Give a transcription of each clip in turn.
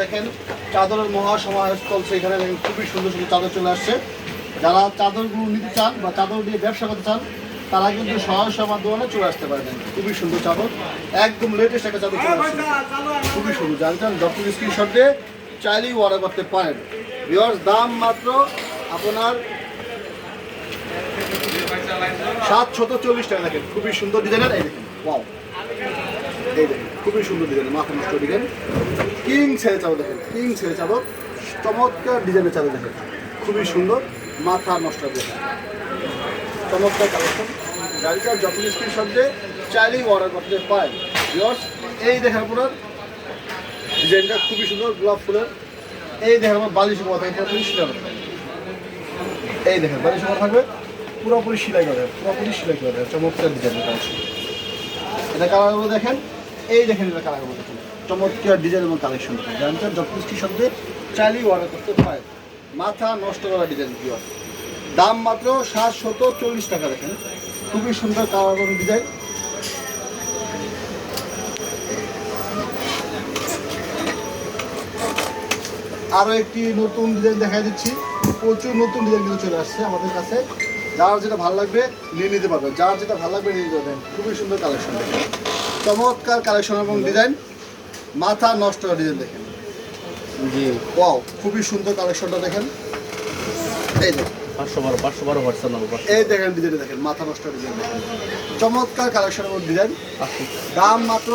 দেখেন, চাদরের মহা সমাবেশ চলছে। এখানে খুবই সুন্দর সুন্দর চাদর চলে আসছে। যারা চাদরগুলো নিতে চান বা চাদর দিয়ে ব্যবসা করতে চান, তারা কিন্তু সহায়তার মাধ্যমে চলে আসতে পারবেন। খুবই সুন্দর চাদর। একদম লেটেস্ট একটা চাদর চলে আসছে। খুবই সুন্দর। জানতেন যত স্ক্রিনশট দিয়ে চাইলেই অর্ডার করতে পারেন। ভিউয়ার্স, দাম মাত্র আপনার সাত শত চল্লিশ টাকা। দেখেন, খুবই সুন্দর ডিজাইনের এই দেখেন এই দেখেন, খুবই সুন্দর ডিজাইন মাথা নষ্ট ডিজাইন কিং ছেড়ে চাদর দেখেন কিং ছেড়ে চাদর, চমৎকার ডিজাইনের চাদর দেখেন। খুবই সুন্দর, মাথা নষ্ট দেখেন চমৎকার কালেকশন গাড়িটা যত স্ক্রিনশট দিয়ে চাইলেই অর্ডার করতে পায় এই দেখেন আপনার ডিজাইনটা খুবই সুন্দর, গোলাপ ফুলের। এই দেখেন আমার বালিশ কথা এটা পরিষ্কার এই দেখেন, বালিশ করা থাকবে, পুরোপুরি সেলাই করে পুরোপুরি সেলাই করে চমৎকার কালেকশন এটা কালারগুলো দেখেন এই দেখেন এটা কালারগুলো দেখেন চমৎকার ডিজাইন এবং কালেকশন দেখেন জানতেন যথেষ্ট শব্দে চাইলেই অর্ডার করতে পারে মাথা নষ্ট করা ডিজাইন কি দাম মাত্র সাতশত চল্লিশ টাকা, দেখেন। খুবই সুন্দর কালার এবং ডিজাইন আরও একটি নতুন ডিজাইন দেখা দিচ্ছি। প্রচুর নতুন ডিজাইন কিন্তু চলে আসছে আমাদের কাছে। যার যেটা ভালো লাগবে, নিয়ে নিতে পারবেন। যার যেটা ভালো লাগবে, নিয়ে নিতে পারবেন। খুবই সুন্দর কালেকশন চমৎকার কালেকশন এবং ডিজাইন মাথা নষ্ট ডিজাইন দেখেন। জি। ওয়াও খুবই সুন্দর কালেকশনটা দেখেন। এই দেখেন। পাঁচশো বারো পাঁচশো বারো পার্সেন্ট নেব এই দেখেন ডিজাইন দেখেন মাথা নষ্ট ডিজাইন দেখেন। চমৎকার কালেকশন এবং ডিজাইন দাম মাত্র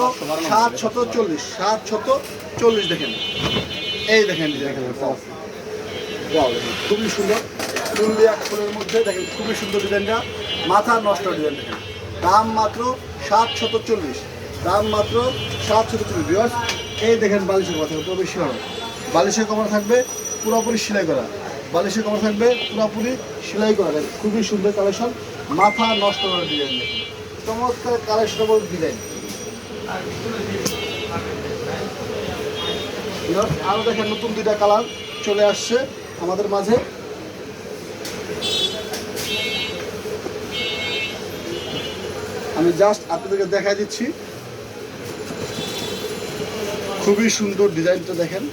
সাত শত চল্লিশ সাত শত চল্লিশ দেখেন। এই দেখেন ডিজাইন খুবই সুন্দর। চুল্লিয়া ফুলের মধ্যে দেখেন খুবই সুন্দর ডিজাইনটা মাথা নষ্ট ডিজাইন দেখেন। দাম মাত্র সাত শত চল্লিশ। দাম মাত্র সাত শত চল্লিশ বিয়ার্স এই দেখেন বালিশের কথা, পুরোপুরি শিলানো বালিশের কভার থাকবে, পুরোপুরি সেলাই করা। বালিশের কভার থাকবে, পুরোপুরি সেলাই করা। খুবই সুন্দর কালেকশন মাথা নষ্ট করার ডিজাইন চমৎকার কালেকশন এবং ডিজাইন আরও দেখেন নতুন দুইটা কালার চলে আসছে আমাদের মাঝে। আমি জাস্ট আপনাদেরকে দেখাই দিচ্ছি। খুবই সুন্দর ডিজাইনটা দেখেন।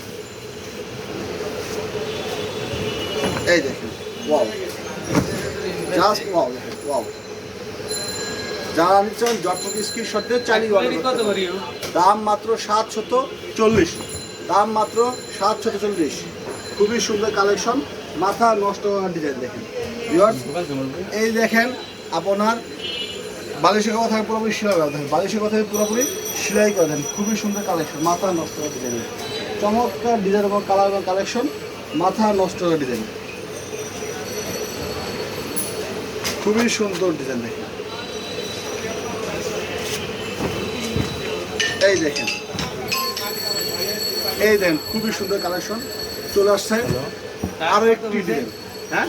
এই দেখেন ওয়াও জাস্ট ওয়াও দেখেন ওয়াও যারা নিচ্ছেন জটপতি স্ক্রিনশট দিয়ে চালিয়ে। দাম মাত্র সাত শত চল্লিশ। দাম মাত্র সাত শত চল্লিশ। খুবই সুন্দর কালেকশন মাথা নষ্ট হওয়ার ডিজাইন দেখেন। এই দেখেন আপনার বালিশের কথা থাকে পুরোপুরি সেলাই করা দেখেন বালিশের কথা পুরোপুরি সেলাই করে দেন। খুবই সুন্দর কালেকশন মাথা নষ্ট করা ডিজাইন চমৎকার ডিজাইন এবং কালার এবং কালেকশন মাথা নষ্ট করা ডিজাইন খুবই সুন্দর ডিজাইন দেখেন। এই দেখেন। এই দেখেন খুবই সুন্দর কালেকশন চলে আসছে আরও একটি ডিজাইন হ্যাঁ?